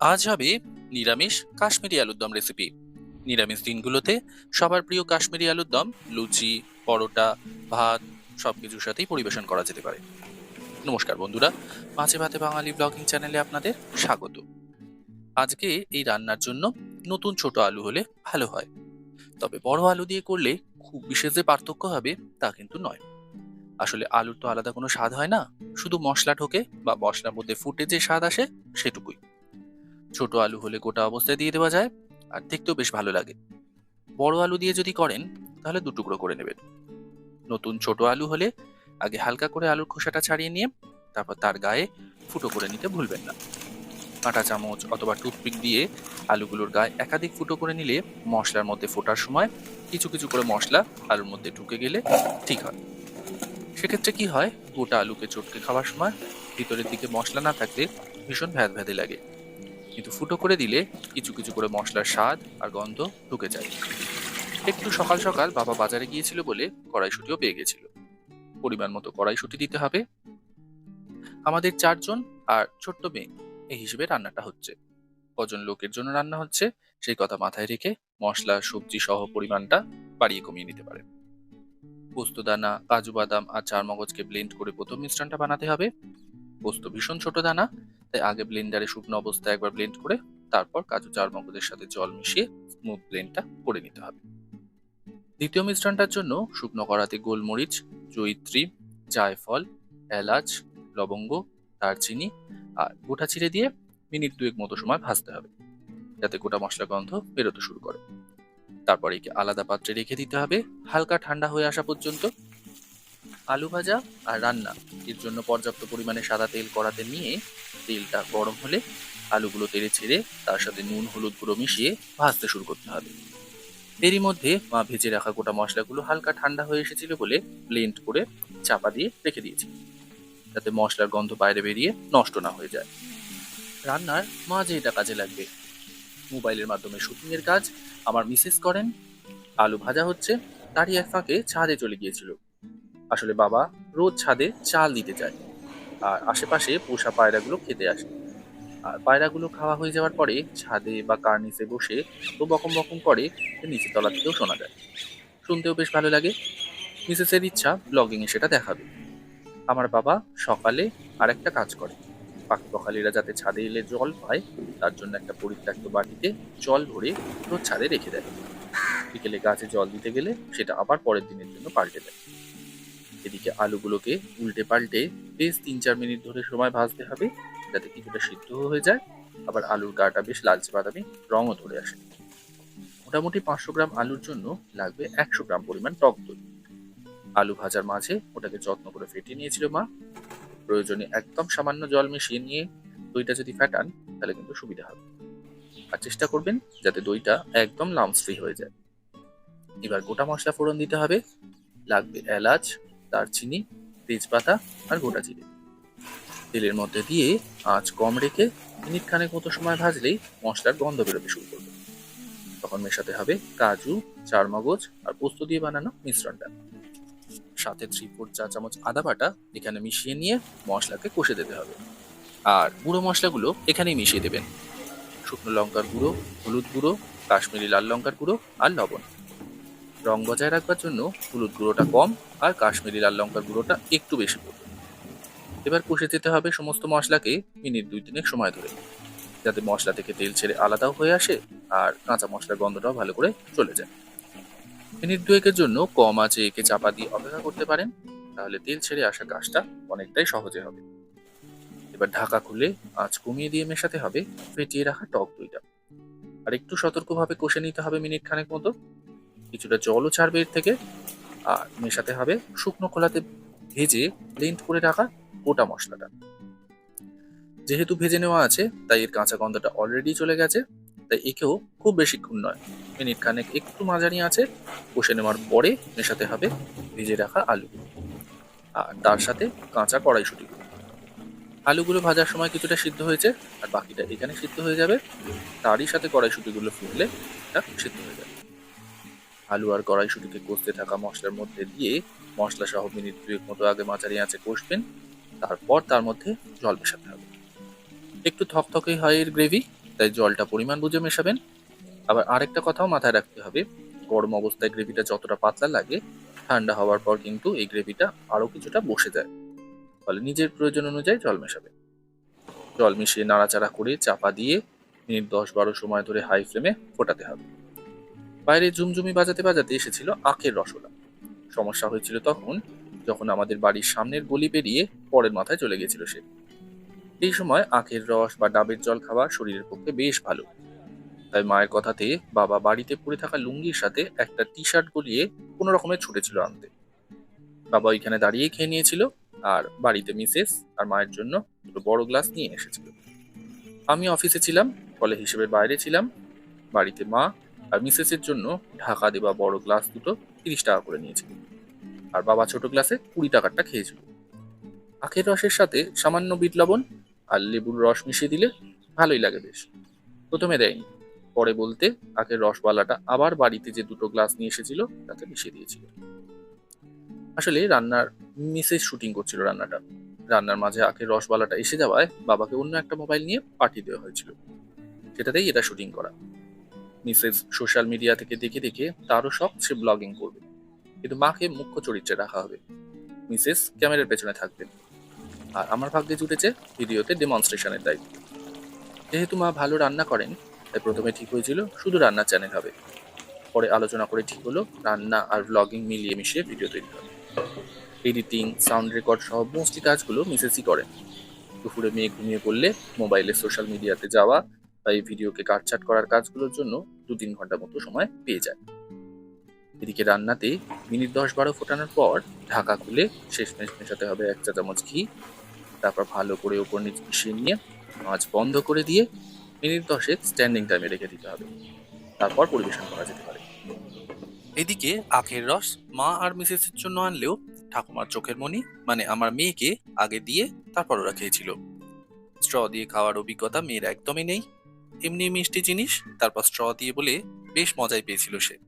আজ হবে নিরামিষ কাশ্মীরি আলুর দম রেসিপি নিরামিষ দিনগুলোতে সবার প্রিয় কাশ্মীরি আলুর দম, লুচি, পরোটা, ভাত সব কিছুর সাথেই পরিবেশন করা যেতে পারে। নমস্কার বন্ধুরা মাছে ভাতে বাঙালি ব্লগিং চ্যানেলে আপনাদের স্বাগত। আজকে এই রান্নার জন্য নতুন ছোট আলু হলে ভালো হয়। তবে বড় আলু দিয়ে করলে খুব বিশেষ যে পার্থক্য হবে তা কিন্তু নয়। আসলে আলুর তো আলাদা কোনো স্বাদ হয় না, শুধু মশলা ঢোকে বা মশলার মধ্যে ফুটে যে স্বাদ আসে সেটুকুই। ছোট আলু হলে গোটা অবস্থায় দিয়ে দেওয়া যায়, আর দেখতেও বেশ ভালো লাগে। বড় আলু দিয়ে যদি করেন, তাহলে দু টুকরো করে নেবেন। নতুন ছোট আলু হলে আগে হালকা করে আলুর খোসাটা ছাড়িয়ে নিয়ে, তারপর তার গায়ে ফুটো করে নিতে ভুলবেন না। কাঁটা চামচ অথবা টুথপিক দিয়ে আলুগুলোর গায়ে একাধিক ফুটো করে নিলে মশলার মধ্যে ফোটার সময় কিছু কিছু করে মশলা আলুর মধ্যে ঢুকে গেলে ঠিক হয়। সেক্ষেত্রে কি হয়? গোটা আলুকে চটকে খাওয়ার সময় ভিতরের দিকে মশলা না থাকলে ভীষণ ভ্যাদ ভ্যাদে লাগে। কিন্তু ফুটো করে দিলে কিছু কিছু করে মশলার স্বাদ আর গন্ধ ঢুকে যায়। একটু সকাল সকাল বাবা বাজারে গিয়েছিল বলে কড়াইশুটিও পেয়ে গেছিল। পরিমাণ মতো কড়াইশুটি দিতে হবে। আমাদের চারজন আর ছোট্ট মেয়ে, এই হিসেবে রান্নাটা হচ্ছে। কজন লোকের জন্য রান্না হচ্ছে, সেই কথা মাথায় রেখে মশলা, সবজি সহ পরিমাণটা বাড়িয়ে কমিয়ে নিতে পারে। পোস্তদানা কাজু বাদাম আর চার মগজকে ব্লেন্ড করে প্রথম মিশ্রণটা বানাতে হবে। পোস্ত ভীষণ ছোট দানা তাই আগে ব্লেন্ডারে শুকনো অবস্থায় একবার ব্লেন্ড করে তারপর কাজু চার মগজের সাথে জল মিশিয়ে স্মুথ ব্লেন্ডটা করে নিতে হবে। দ্বিতীয় মিশ্রণটার জন্য শুকনো কড়াতে গোলমরিচ, জয়িত্রী, জায়ফল, এলাচ, লবঙ্গ, দারচিনি আর গোটা চিড়ে দিয়ে মিনিট দুয়েক মতো সময় ভাজতে হবে, যাতে গোটা মশলা গন্ধ বেরোতে শুরু করে। তারপর একে আলাদা পাত্রে রেখে দিতে হবে, হালকা ঠান্ডা হয়ে আসা পর্যন্ত আলু ভাজা আর রান্না। এর জন্য পর্যাপ্ত পরিমাণে সাদা তেল কড়াতে নিয়ে তেলটা গরম হলে আলুগুলো তেলে ছেড়ে তার সাথে নুন, হলুদ গুঁড়ো মিশিয়ে ভাজতে শুরু করতে হবে। এরই মধ্যে মা ভেজে রাখা গোটা মশলাগুলো হালকা ঠান্ডা হয়ে এসেছিল বলে ব্লেন্ড করে চাপা দিয়ে রেখে দিয়েছি। যাতে মশলার গন্ধ বাইরে বেরিয়ে নষ্ট না হয়ে যায়। রান্নার মা যে এটা কাজে লাগবে। মোবাইলের মাধ্যমে শুটিং এর কাজ আমার মিসেস করেন। আলু ভাজা হচ্ছে তারই এক ফাঁকে ছাদে চলে গিয়েছিল। আসলে বাবা রোজ ছাদে চাল দিতে যায়। আর আশেপাশে পোষা পায়রাগুলো খেতে আসে। আর পায়রাগুলো খাওয়া হয়ে যাওয়ার পরে ছাদে বা কার্নিসে বসে তো বকম বকম করে নিচে তলা থেকেও শোনা যায়। শুনতেও বেশ ভালো লাগে। মিসেসের ইচ্ছা ব্লগিংয়ে সেটা দেখাবে। আমার বাবা সকালে আর একটা কাজ করে। পাখি পখালিরা যাতে ছাদে এলে জল পায়, তার জন্য একটা পরিত্যক্ত বাটিতে জল ভরে রোজ ছাদে রেখে দেয়। বিকেলে গাছে জল দিতে গেলে সেটা আবার পরের দিনের জন্য পাল্টে দেয়। এদিকে আলুগুলোকে উল্টে পাল্টে বেশ তিন চার মিনিট ধরে সময় ভাজতে হবে, যাতে কিছুটা সিদ্ধ হয়ে যায়। আবার আলুর গাটা বেশ লালচে বাদামি রঙও ধরে আসে। মোটামুটি পাঁচশো গ্রাম আলুর জন্য লাগবে একশো গ্রাম পরিমাণ টক দই। আলু ভাজার মাঝে ওটাকে যত্ন করে ফেটিয়ে নিয়েছিল মা। প্রয়োজনে একদম সামান্য জল মিশিয়ে নিয়ে দইটা যদি ফ্যাটান তাহলে কিন্তু সুবিধা হবে। আর চেষ্টা করবেন যাতে দইটা একদম লামস ফ্রি হয়ে যায়। এবার গোটা মশলা ফোড়ন দিতে হবে। লাগবে এলাচ দারচিনি, তেজপাতা আর গোটা জিরে। তেলের মধ্যে দিয়ে আঁচ কম রেখে মিনিট খানেক মতো সময় ভাজলেই মশলার গন্ধ বেরোতে শুরু করবে। তখন মেশাতে হবে কাজু, চারমগজ আর পোস্ত দিয়ে বানানো মিশ্রণটা। সাথে থ্রি ফোর চা চামচ আদা বাটা এখানে মিশিয়ে নিয়ে মশলাকে কষে দিতে হবে। আর গুঁড়ো মশলাগুলো এখানেই মিশিয়ে দেবেন। শুকনো লঙ্কার গুঁড়ো, হলুদ গুঁড়ো, কাশ্মীরি লাল লঙ্কার গুঁড়ো আর লবণ। রং বজায় রাখবার জন্য হলুদ গুঁড়োটা কম আর কাশ্মীরি লাল লঙ্কার গুঁড়োটা একটু বেশি পড়বে এবার কষে দিতে হবে সমস্ত মশলাকে মিনিট দুই তিনেক সময় ধরে, যাতে মশলা থেকে তেল ছেড়ে আলাদাও হয়ে আসে আর কাঁচা মশলার গন্ধটাও ভালো করে চলে যায়। মিনিট দুয়েকের জন্য কম আঁচে একে চাপা দিয়ে অপেক্ষা করতে পারেন, তাহলে তেল ছেড়ে আসা কাজটা অনেকটাই সহজে হবে। এবার ঢাকা খুলে আঁচ কমিয়ে দিয়ে মেশাতে হবে, ফেটিয়ে রাখা টক দইটা। আর একটু সতর্কভাবে কষে নিতে হবে মিনিট খানেক মতো। কিছুটা জলও ছাড়বে এর থেকে। আর মেশাতে হবে শুকনো খোলাতে ভেজে ব্লেন্ড করে রাখা গোটা মশলাটা। যেহেতু ভেজে নেওয়া আছে, তাই এর কাঁচা গন্ধটা অলরেডি চলে গেছে। তাই একেও খুব বেশিক্ষণ নয়। মিনিট খানেক একটু মাঝারি আছে, কষে নেওয়ার পরে মেশাতে হবে ভেজে রাখা আলু আর তার সাথে কাঁচা কড়াইশুটিগুলো আলুগুলো ভাজার সময় কিছুটা সিদ্ধ হয়েছে, আর বাকিটা এখানে সিদ্ধ হয়ে যাবে। তারই সাথে কড়াইশুটিগুলো ফুটলে সিদ্ধ হয়ে যাবে। আলু আর কড়াইশুটিকে কষতে থাকা মশলার মধ্যে দিয়ে মশলা সহ মিনিট দুয়েক মতো আগে মাঝারি আঁচে কষবেন, তারপর তার মধ্যে জল মেশাতে হবে। একটু থকথকে হয় এর গ্রেভি তাই জলটা পরিমাণ বুঝে মেশাবেন। আবার আরেকটা কথাও মাথায় রাখতে হবে, গরম অবস্থায় গ্রেভিটা যতটা পাতলা লাগে, ঠান্ডা হওয়ার পর কিন্তু এই গ্রেভিটা আরও কিছুটা বসে যায়। ফলে নিজের প্রয়োজন অনুযায়ী জল মেশাবেন। জল মিশিয়ে নাড়াচাড়া করে চাপা দিয়ে মিনিট দশ বারো সময় ধরে হাই ফ্লেমে ফোটাতে হবে। বাইরে ঝুমঝুমি বাজাতে বাজাতে এসেছিল আখের রসলা সমস্যা হয়েছিল তখন যখন আমাদের বাড়ির সামনের গলি পেরিয়ে পরের মাথায় চলে গেছিল সে। এই সময় আখের রস বা ডাবের জল খাওয়া শরীরের পক্ষে বেশ ভালো। তাই মায়ের কথাতে বাবা বাড়িতে পড়ে থাকা লুঙ্গির সাথে একটা টি শার্ট গলিয়ে কোনো রকমের ছুটেছিল আনতে। বাবা ওইখানে দাঁড়িয়ে খেয়ে নিয়েছিল আর বাড়িতে মিসেস আর মায়ের জন্য দুটো বড় গ্লাস নিয়ে এসেছিল। আমি অফিসে ছিলাম ফলে হিসেবে বাইরে ছিলাম। বাড়িতে মা আর মিসেসের জন্য ঢাকা দেওয়া বড় গ্লাস দুটো তিরিশ টাকা করে নিয়েছিল আর বাবা ছোট গ্লাসে কুড়ি টাকারটা খেয়েছিল। আখের রসের সাথে সামান্য বিট লবণ আর লেবুর রস মিশিয়ে দিলে ভালোই লাগে বেশ। প্রথমে দেয়নি। পরে বলতে আখের রসওয়ালাটা আবার বাড়িতে যে দুটো গ্লাস নিয়ে এসেছিল তাতে মিশিয়ে দিয়েছিল। আসলে রান্নার, মিসেস শুটিং করছিল রান্নাটা। রান্নার মাঝে আখের রসওয়ালাটা এসে যাওয়ায় বাবাকে অন্য একটা মোবাইল নিয়ে পাঠিয়ে দেওয়া হয়েছিল। সেটাতেই এটা শুটিং করা। মিসেস সোশ্যাল মিডিয়া থেকে দেখে দেখে তারও শখ সে ব্লগিং করবে। কিন্তু মাকে মুখ্য চরিত্রে রাখা হবে। মিসেস ক্যামেরার পেছনে থাকবেন আর আমার ভাগ্যে জুটেছে ভিডিওতে ডেমনস্ট্রেশনের দায়িত্ব। যেহেতু মা ভালো রান্না করেন, তাই প্রথমে ঠিক হয়েছিল শুধু রান্নার চ্যানেল হবে। পরে আলোচনা করে ঠিক হলো রান্না আর ব্লগিং মিলিয়ে মিশিয়ে ভিডিও তৈরি হবে। এডিটিং সাউন্ড রেকর্ড সহ মোস্টলি কাজগুলো মিসেসই করেন। দুপুরে মেয়ে ঘুমিয়ে পড়লে মোবাইলে সোশ্যাল মিডিয়াতে যাওয়া বা এই ভিডিওকে কাটছাট করার কাজগুলোর জন্য দু তিন ঘণ্টা মতো সময় পেয়ে যায়। এদিকে রান্নাতে মিনিট দশ বারো ফোটানোর পর ঢাকা খুলে শেষমেশ মেশাতে হবে এক চা চামচ ঘি, তারপর ভালো করে ওপর নিচ মিশিয়ে নিয়ে মাছ বন্ধ করে দিয়ে মিনিট দশেক স্ট্যান্ডিং টাইমে রেখে দিতে হবে। তারপর পরিবেশন করা যেতে পারে। এদিকে আখের রস মা আর মিসেসের জন্য আনলেও ঠাকুমার চোখের মনি মানে আমার মেয়েকে আগে দিয়ে তারপর ওরা খেয়েছিল। স্ট্র দিয়ে খাওয়ার অভিজ্ঞতা মেয়ের একদমই নেই। এমনি মিষ্টি জিনিস তারপর স্ট্র দিয়ে বলে বেশ মজাই পেয়েছিল সে।